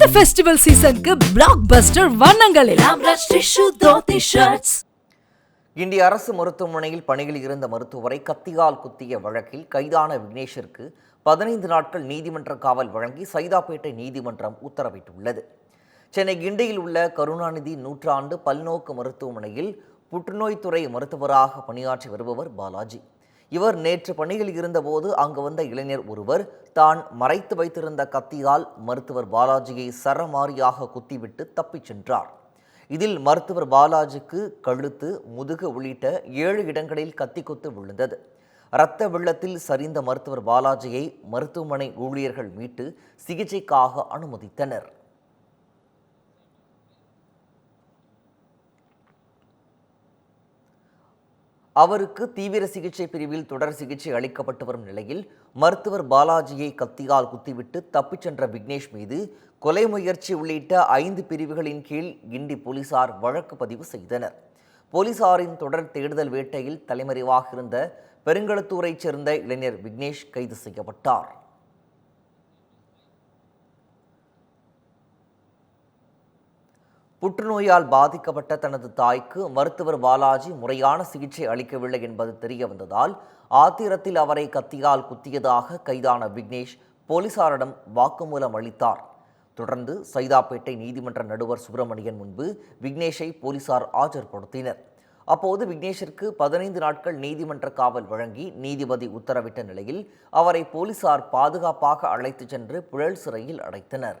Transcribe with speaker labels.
Speaker 1: இந்த ஃபெஸ்டிவல் சீசனுக்கு பிளாக் பஸ்டர் வண்ணங்களில்
Speaker 2: கிண்டி அரசு மருத்துவமனையில் பணியில் இருந்த மருத்துவரை கத்தியால் குத்திய வழக்கில் கைதான விக்னேஷிற்கு பதினைந்து நாட்கள் நீதிமன்ற காவல் வழங்கி சைதாப்பேட்டை நீதிமன்றம் உத்தரவிட்டுள்ளது. சென்னை கிண்டியில் உள்ள கருணாநிதி நூற்றாண்டு பல்நோக்கு மருத்துவமனையில் புற்றுநோய்த்துறை மருத்துவராக பணியாற்றி வருபவர் பாலாஜி. இவர் நேற்று பணியில் இருந்தபோது அங்கு வந்த இளைஞர் ஒருவர் தான் மறைத்து வைத்திருந்த கத்தியால் மருத்துவர் பாலாஜியை சரமாரியாக குத்திவிட்டு தப்பிச் சென்றார். இதில் மருத்துவர் பாலாஜிக்கு கழுத்து முதுகு உள்ளிட்ட ஏழு இடங்களில் கத்தி குத்து விழுந்தது. இரத்த வெள்ளத்தில் சரிந்த மருத்துவர் பாலாஜியை மருத்துவமனை ஊழியர்கள் மீட்டு சிகிச்சைக்காக அனுமதித்தனர். அவருக்கு தீவிர சிகிச்சை பிரிவில் தொடர் சிகிச்சை அளிக்கப்பட்டு வரும் நிலையில் மருத்துவர் பாலாஜியை கத்தியால் குத்திவிட்டு தப்பிச் சென்ற விக்னேஷ் மீது கொலை முயற்சி உள்ளிட்ட ஐந்து பிரிவுகளின் கீழ் கிண்டி போலீசார் வழக்கு பதிவு செய்தனர். போலீசாரின் தொடர் தேடுதல் வேட்டையில் தலைமறைவாக இருந்த பெருங்களத்தூரைச் சேர்ந்த இளைஞர் விக்னேஷ் கைது செய்யப்பட்டார். புற்றுநோயால் பாதிக்கப்பட்ட தனது தாய்க்கு மருத்துவர் பாலாஜி முறையான சிகிச்சை அளிக்கவில்லை என்பது தெரிய வந்ததால் ஆத்திரத்தில் அவரை கத்தியால் குத்தியதாக கைதான விக்னேஷ் போலீசாரிடம் வாக்குமூலம் அளித்தார். தொடர்ந்து சைதாப்பேட்டை நீதிமன்ற நடுவர் சுப்பிரமணியன் முன்பு விக்னேஷை போலீசார் ஆஜர்படுத்தினர். அப்போது விக்னேஷிற்கு பதினைந்து நாட்கள் நீதிமன்ற காவல் வழங்கி நீதிபதி உத்தரவிட்ட நிலையில் அவரை போலீசார் பாதுகாப்பாக அழைத்துச் சென்று புழல் சிறையில் அடைத்தனர்.